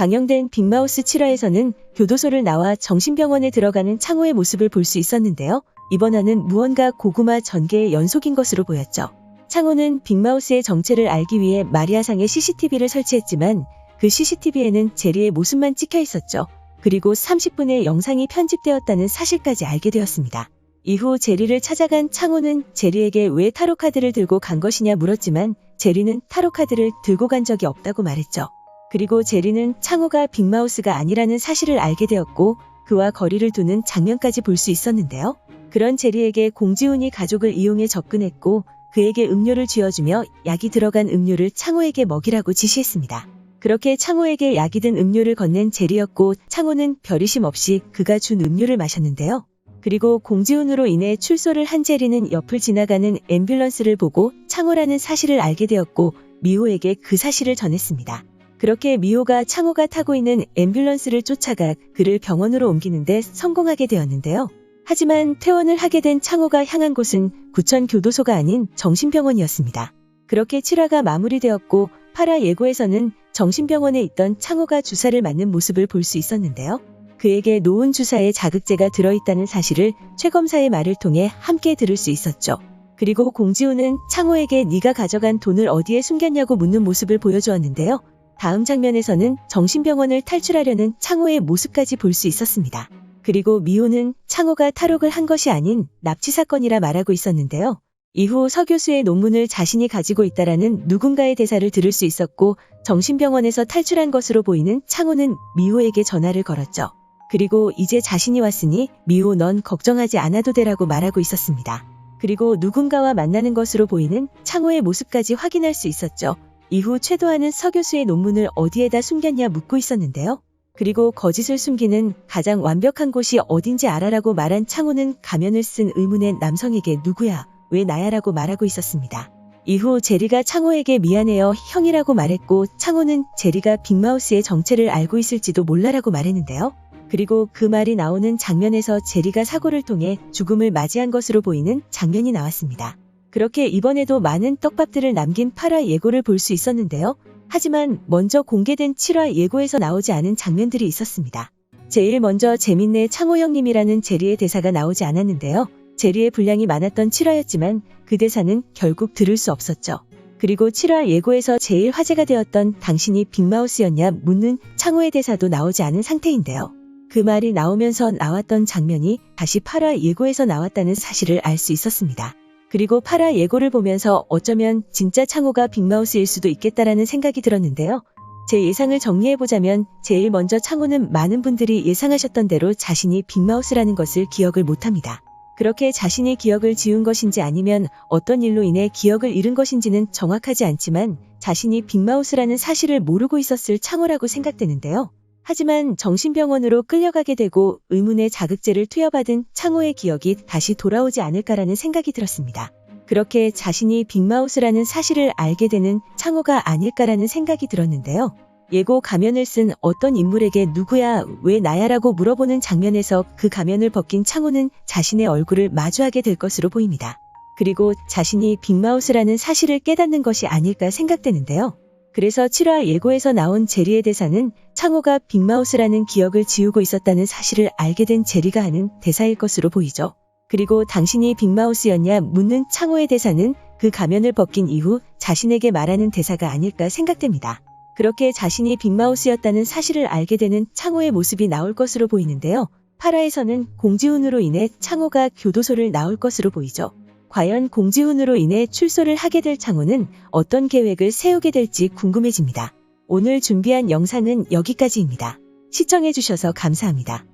방영된 빅마우스 7화에서는 교도소를 나와 정신병원에 들어가는 창호의 모습을 볼 수 있었는데요. 이번 화는 무언가 고구마 전개의 연속인 것으로 보였죠. 창호는 빅마우스의 정체를 알기 위해 마리아상에 CCTV를 설치했지만 그 CCTV에는 제리의 모습만 찍혀 있었죠. 그리고 30분의 영상이 편집되었다는 사실까지 알게 되었습니다. 이후 제리를 찾아간 창호는 제리에게 왜 타로 카드를 들고 간 것이냐 물었지만 제리는 타로 카드를 들고 간 적이 없다고 말했죠. 그리고 제리는 창호가 빅마우스가 아니라는 사실을 알게 되었고 그와 거리를 두는 장면까지 볼 수 있었는데요. 그런 제리에게 공지훈이 가족을 이용해 접근했고 그에게 음료를 쥐어주며 약이 들어간 음료를 창호에게 먹이라고 지시했습니다. 그렇게 창호에게 약이 든 음료를 건넨 제리였고 창호는 별의심 없이 그가 준 음료를 마셨는데요. 그리고 공지훈으로 인해 출소를 한 제리는 옆을 지나가는 앰뷸런스를 보고 창호라는 사실을 알게 되었고 미호에게 그 사실을 전했습니다. 그렇게 미호가 창호가 타고 있는 앰뷸런스를 쫓아가 그를 병원으로 옮기는데 성공하게 되었는데요. 하지만 퇴원을 하게 된 창호가 향한 곳은 구천 교도소가 아닌 정신병원이었습니다. 그렇게 7화가 마무리되었고 8화 예고에서는 정신병원에 있던 창호가 주사를 맞는 모습을 볼 수 있었는데요. 그에게 놓은 주사에 자극제가 들어있다는 사실을 최 검사의 말을 통해 함께 들을 수 있었죠. 그리고 공지우는 창호에게 네가 가져간 돈을 어디에 숨겼냐고 묻는 모습을 보여주었는데요. 다음 장면에서는 정신병원을 탈출하려는 창호의 모습까지 볼 수 있었습니다. 그리고 미호는 창호가 탈옥을 한 것이 아닌 납치 사건이라 말하고 있었는데요. 이후 서 교수의 논문을 자신이 가지고 있다라는 누군가의 대사를 들을 수 있었고 정신병원에서 탈출한 것으로 보이는 창호는 미호에게 전화를 걸었죠. 그리고 이제 자신이 왔으니 미호 넌 걱정하지 않아도 되라고 말하고 있었습니다. 그리고 누군가와 만나는 것으로 보이는 창호의 모습까지 확인할 수 있었죠. 이후 최도하는 서 교수의 논문을 어디에다 숨겼냐 묻고 있었는데요. 그리고 거짓을 숨기는 가장 완벽한 곳이 어딘지 알아라고 말한 창호는 가면을 쓴 의문의 남성에게 누구야, 왜 나야라고 말하고 있었습니다. 이후 제리가 창호에게 미안해요 형이라고 말했고 창호는 제리가 빅마우스의 정체를 알고 있을지도 몰라라고 말했는데요. 그리고 그 말이 나오는 장면에서 제리가 사고를 통해 죽음을 맞이한 것으로 보이는 장면이 나왔습니다. 그렇게 이번에도 많은 떡밥들을 남긴 8화 예고를 볼 수 있었는데요. 하지만 먼저 공개된 7화 예고에서 나오지 않은 장면들이 있었습니다. 제일 먼저 재밌네 창호 형님이라는 제리의 대사가 나오지 않았는데요. 제리의 분량이 많았던 7화였지만 그 대사는 결국 들을 수 없었죠. 그리고 7화 예고에서 제일 화제가 되었던 당신이 빅마우스였냐 묻는 창호의 대사도 나오지 않은 상태인데요. 그 말이 나오면서 나왔던 장면이 다시 8화 예고에서 나왔다는 사실을 알 수 있었습니다. 그리고 8화 예고를 보면서 어쩌면 진짜 창호가 빅마우스일 수도 있겠다라는 생각이 들었는데요. 제 예상을 정리해보자면 제일 먼저 창호는 많은 분들이 예상하셨던 대로 자신이 빅마우스라는 것을 기억을 못합니다. 그렇게 자신이 기억을 지운 것인지 아니면 어떤 일로 인해 기억을 잃은 것인지는 정확하지 않지만 자신이 빅마우스라는 사실을 모르고 있었을 창호라고 생각되는데요. 하지만 정신병원으로 끌려가게 되고 의문의 자극제를 투여받은 창호의 기억이 다시 돌아오지 않을까라는 생각이 들었습니다. 그렇게 자신이 빅마우스라는 사실을 알게 되는 창호가 아닐까라는 생각이 들었는데요. 예고 가면을 쓴 어떤 인물에게 누구야, 왜 나야라고 물어보는 장면에서 그 가면을 벗긴 창호는 자신의 얼굴을 마주하게 될 것으로 보입니다. 그리고 자신이 빅마우스라는 사실을 깨닫는 것이 아닐까 생각되는데요. 그래서 7화 예고에서 나온 제리의 대사는 창호가 빅마우스라는 기억을 지우고 있었다는 사실을 알게 된 제리가 하는 대사일 것으로 보이죠. 그리고 당신이 빅마우스였냐 묻는 창호의 대사는 그 가면을 벗긴 이후 자신에게 말하는 대사가 아닐까 생각됩니다. 그렇게 자신이 빅마우스였다는 사실을 알게 되는 창호의 모습이 나올 것으로 보이는데요. 8화에서는 공지훈으로 인해 창호가 교도소를 나올 것으로 보이죠. 과연 공지훈으로 인해 출소를 하게 될 창호는 어떤 계획을 세우게 될지 궁금해집니다. 오늘 준비한 영상은 여기까지입니다. 시청해주셔서 감사합니다.